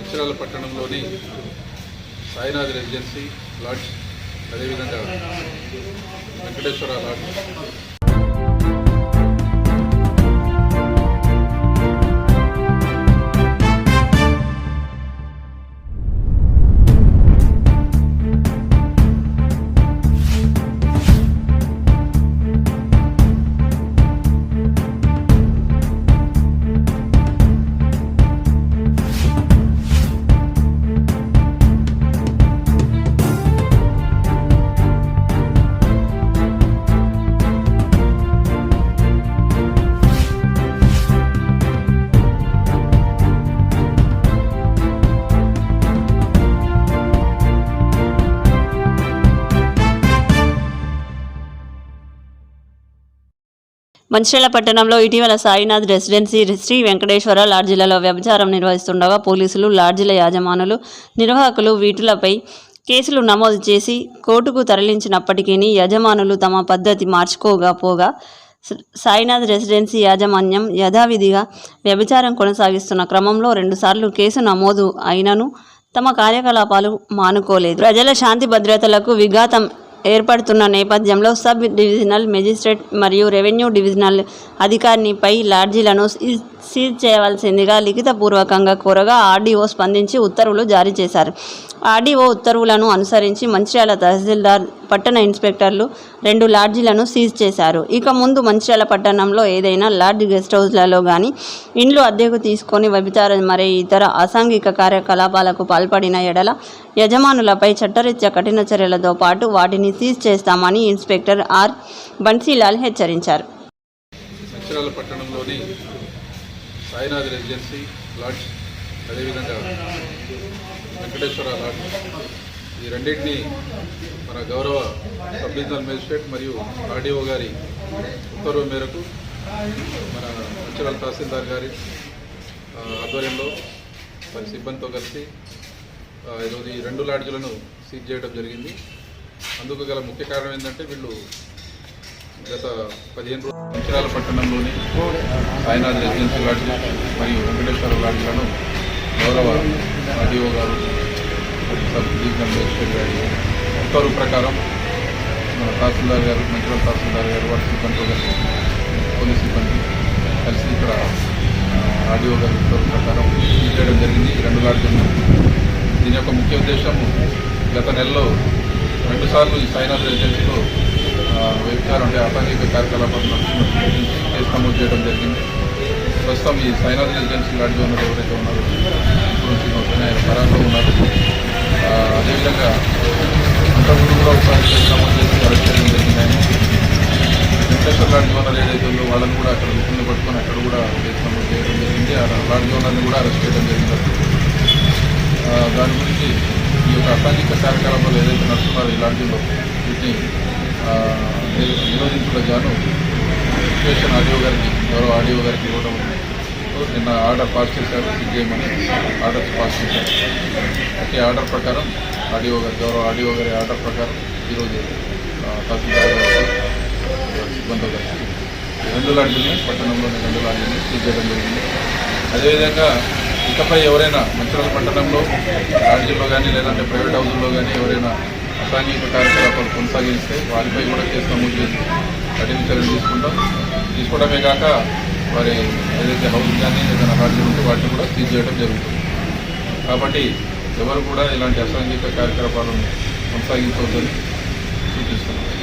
అక్షరాల పట్టణంలోని Sainath residency LADS అదేవిధంగా వెంకటేశ్వర లాడ్జ్. మంచిర్యాల పట్టణంలో ఇటీవల సాయినాథ్ రెసిడెన్సీ శ్రీ వెంకటేశ్వర లాడ్జీలలో వ్యభిచారం నిర్వహిస్తుండగా పోలీసులు లాడ్జీల యాజమానులు నిర్వాహకులు వీటులపై కేసులు నమోదు చేసి కోర్టుకు తరలించినప్పటికీ యజమానులు తమ పద్ధతి మార్చుకోగా పోగా సాయినాథ్ రెసిడెన్సీ యాజమాన్యం యథావిధిగా వ్యభిచారం కొనసాగిస్తున్న క్రమంలో రెండుసార్లు కేసు నమోదు అయినను తమ కార్యకలాపాలు మానుకోలేదు. ప్రజల శాంతి భద్రతలకు విఘాతం ఏర్పడుతున్న నేపథ్యంలో సబ్ డివిజనల్ మెజిస్ట్రేట్ మరియు రెవెన్యూ డివిజనల్ అధికారినిపై లాడ్జీలను సీజ్ చేయవలసిందిగా లిఖితపూర్వకంగా కోరగా ఆర్డీఓ స్పందించి ఉత్తర్వులు జారీ చేశారు. ఆర్డీఓ ఉత్తర్వులను అనుసరించి మంచిర్యాల తహసీల్దార్ పట్టణ ఇన్స్పెక్టర్లు రెండు లాడ్జీలను సీజ్ చేశారు. ఇక ముందు మంచిర్యాల పట్టణంలో ఏదైనా లాడ్జ్ గెస్ట్ హౌస్లలో కానీ ఇండ్లు అద్దెకు తీసుకొని వ్యభిచారం మరే ఇతర అసాంఘిక కార్యకలాపాలకు పాల్పడిన ఎడల యజమానులపై చట్టరీత్యా కఠిన చర్యలతో పాటు వాటిని సీజ్ చేస్తామని ఇన్స్పెక్టర్ ఆర్ బన్సీలాల్ హెచ్చరించారు. మంచిర్యాల పట్టణంలోని సాయినాథ్ రెసిడెన్సీ లాడ్జ్ అదేవిధంగా వెంకటేశ్వర లాడ్జ్. ఈ రెండింటిని మన గౌరవ సబ్ డివిజనల్ మేజిస్ట్రేట్ మరియు ఆర్డీఓ గారి ఉత్తర్వు మేరకు మన మంచిర్యాల తహసీల్దార్ గారి ఆధ్వర్యంలో మరి సిబ్బందితో కలిసి ఈరోజు ఈ రెండు లాడ్జ్లను సీజ్ చేయడం జరిగింది. అందుకు గల ముఖ్య కారణం ఏంటంటే వీళ్ళు గత పదిహేను రోజులు మంచిర్యాల పట్టణంలోని సాయినాథ్ రెసిడెన్సీ లాడ్జ్ మరియు వెంకటేశ్వర లాడ్జ్లను గౌరవ ఆర్డీఓ గారు మరియు సబ్ మేజిస్ట్రేట్ గారి ఉత్తర్వు ప్రకారం మన తహసీల్దార్ గారు మంచిర్యాల తహసీల్దార్ గారు వారి సిబ్బందితో కలిసి పోలీస్ సిబ్బంది కలిసి ఇక్కడ ఆర్డీఓ గారి ఉత్తర్వు ప్రకారం సీజ్ చేయడం జరిగింది. రెండు లాడ్జీలను దీని యొక్క ముఖ్య ఉద్దేశం గత నెలలో రెండుసార్లు ఈ సాయినాథ్ రెసిడెన్సీలో ఆ, వ్యభిచారం అంటే అసాంఘిక కార్యకలాపాలు నడుస్తున్నట్టు గుర్తించి కేసు నమోదు చేయడం జరిగింది. ప్రస్తుతం ఈ సాయినాథ్ రెసిడెన్సీ లాడ్జీ ఉన్నది ఎవరైతే ఉన్నారో ఆయన పరాలో ఉన్నారు అదేవిధంగా అంతకుముందు కూడా ఒకసారి సంబంధించి చేసి అరెస్ట్ చేయడం జరిగింది ఆయన వెంకటేశ్వర లాంటి ఓనర్ ఏదైతే ఉందో వాళ్ళని కూడా అక్కడ గుర్తుని పట్టుకొని అక్కడ కూడా కేసు నమోదు చేయడం జరిగింది. ఆ లాడ్జీ కూడా అరెస్ట్ చేయడం జరిగింది. దాని గురించి ఈ యొక్క అసాంఘిక కార్యకలాపాలు ఏదైతే నడుస్తున్నారో ఇలాంటిలో వీటిని ఆ, గాను స్టేషన్ ఆడియో గారికి గౌరవ ఆడియో గారికి ఇవ్వడం నిన్న ఆర్డర్ పాస్ చేశారు సీజ్ చేయమని ఆర్డర్స్ పాస్ చేశారు. అయితే ఆర్డర్ ప్రకారం ఆడియో గారి గౌరవ ఆడియో గారి ఆర్డర్ ప్రకారం ఈరోజు ఆ, తహసీల్దార్ గారు రెండు లాడ్జీలని పట్టణంలోని రెండు లాడ్జీలని సీజ్ చేయడం జరిగింది. అదేవిధంగా ఇకపై ఎవరైనా మంచిరాల పట్టణంలో లాడ్జీల్లో కానీ లేదంటే ప్రైవేట్ హౌజుల్లో కానీ ఎవరైనా అసాంఘిక కార్యకలాపాలు కొనసాగిస్తే వారిపై కూడా కేసు నమోదు చేసి కఠిన చర్యలు తీసుకుంటాం. తీసుకోవడమే కాక వారి ఏదైతే హౌస్ కానీ ఏదైనా హార్డీ ఉంటే వాటిని కూడా తీసేయడం జరుగుతుంది. కాబట్టి ఎవరు కూడా ఇలాంటి అసాంఘిక కార్యకలాపాలను కొనసాగించవద్దని సూచిస్తున్నారు